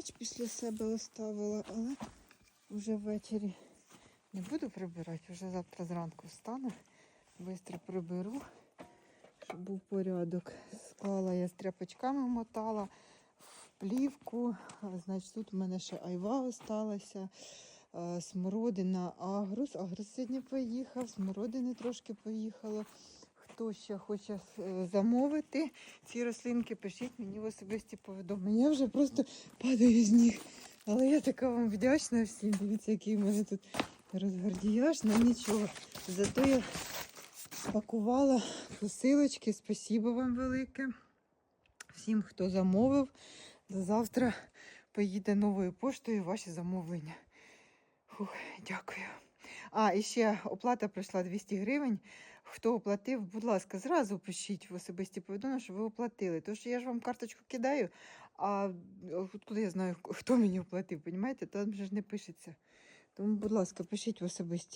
м'яч після себе оставила, але вже ввечері не буду прибирати, вже завтра зранку встану, швидко приберу, щоб був порядок. Склала я з тряпочками мотала в плівку. Значить, тут у мене ще айва осталася. Смородина агрус. Агрус сьогодні поїхав, смородини трошки поїхало. Хто ще хоче е, замовити ці рослинки, пишіть мені в особисті повідомлення. Я вже просто падаю з ніг. Але я така вам вдячна всім. Дивіться, який в мене тут розгардіяж, ну нічого. Зато я пакувала посилочки. Спасибо вам велике. Всім, хто замовив. До завтра поїде новою поштою ваші замовлення. Фух, дякую. А, і ще оплата пройшла 200 гривень. Хто оплатив, будь ласка, зразу пишіть в особисті повідомлення, що ви оплатили. Тому що я ж вам карточку кидаю, а откуда я знаю, хто мені оплатив, розумієте? Там же ж не пишеться. Тому, будь ласка, пишіть в особисті.